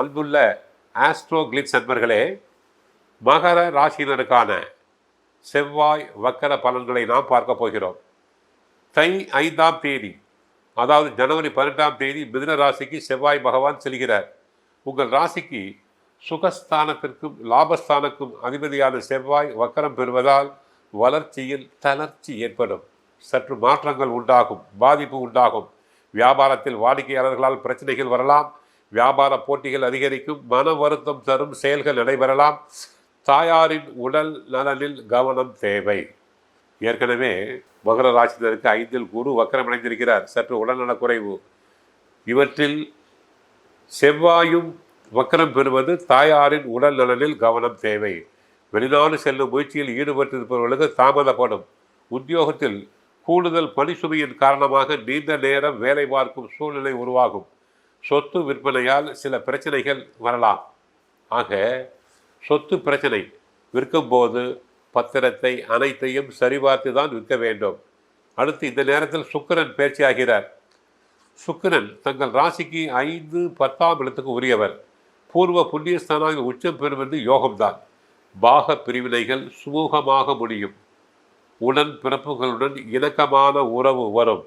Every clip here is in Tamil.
அன்புள்ள ஆஸ்ட்ரோ கிளிட்ஸ் நண்பர்களே மகர ராசியினருக்கான செவ்வாய் வக்கர பலன்களை நாம் பார்க்க போகிறோம். தை ஐந்தாம் தேதி அதாவது ஜனவரி பதினெட்டாம் தேதி மிதுன ராசிக்கு செவ்வாய் பகவான் செல்கிறார். உங்கள் ராசிக்கு சுகஸ்தானத்திற்கும் லாபஸ்தானக்கும் அதிபதியான செவ்வாய் வக்கரம் பெறுவதால் வளர்ச்சியில் தளர்ச்சி ஏற்படும். சற்று மாற்றங்கள் உண்டாகும் பாதிப்பு உண்டாகும். வியாபாரத்தில் வாடிக்கையாளர்களால் பிரச்சனைகள் வரலாம். வியாபார போட்டிகள் அதிகரிக்கும் மன வருத்தம் தரும் செயல்கள் நடைபெறலாம். தாயாரின் உடல் நலனில் கவனம் தேவை. ஏற்கனவே மகர ராசினருக்கு ஐந்தில் குரு வக்கரமடைந்திருக்கிறார். சற்று உடல்நலக் குறைவு இவற்றில் செவ்வாயும் வக்கரம் பெறுவது தாயாரின் உடல் நலனில் கவனம் தேவை. வெளிநாடு செல்லும் முயற்சியில் ஈடுபட்டிருப்பவர்களுக்கு தாமதப்படும். உத்தியோகத்தில் கூடுதல் பணி சுமையின் காரணமாக நீண்ட நேரம் வேலை பார்க்கும் சூழ்நிலை உருவாகும். சொத்து விற்பனையால் சில பிரச்சனைகள் வரலாம். ஆக சொத்து பிரச்சனை விற்கும்போது பத்திரத்தை அனைத்தையும் சரிபார்த்து தான் விற்க வேண்டும். அடுத்து இந்த நேரத்தில் சுக்கிரன் பேச்சியாகிறார் சுக்கிரன் தங்கள் ராசிக்கு ஐந்து பத்தாம் இடத்துக்கு உரியவர். பூர்வ புண்ணியஸ்தானாக உச்சம் பெறுவது யோகம்தான். பாக பிரிவினைகள் சுமூகமாக முடியும். உடன் பிறப்புகளுடன் இணக்கமான உறவு வரும்.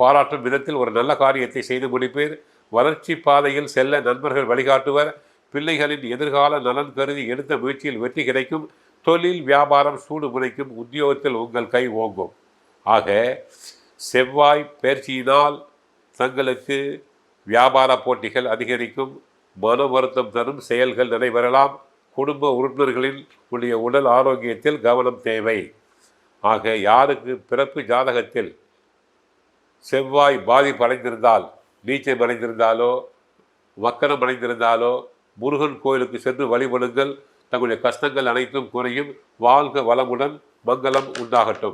பாராட்டும் விதத்தில் ஒரு நல்ல காரியத்தை செய்து முடிப்பேன் வளர்ச்சி பாதையில் செல்ல நண்பர்கள் வழிகாட்டுவர். பிள்ளைகளின் எதிர்கால நலன் கருதி எடுத்த முயற்சியில் வெற்றி கிடைக்கும். தொழில் வியாபாரம் சூடு முனைக்கும். உத்தியோகத்தில் உங்கள் கை ஓங்கும். ஆக செவ்வாய் பயிற்சியினால் தங்களுக்கு வியாபார போட்டிகள் அதிகரிக்கும். மன வருத்தம் தரும் செயல்கள் நடைபெறலாம். குடும்ப உறுப்பினர்களின் உடைய உடல் ஆரோக்கியத்தில் கவனம் தேவை. ஆக யாருக்கு பிறப்பு ஜாதகத்தில் செவ்வாய் பாதிப்பு நீச்சல் நீச்சம் அடைந்திருந்தாலோ வக்கரம் அடைந்திருந்தாலோ முருகன் கோயிலுக்கு சென்று வழிபடுங்கள் தங்களுடைய கஷ்டங்கள் அனைத்தும் குறையும். வாழ்க வளமுடன் மங்களம் உண்டாகட்டும்.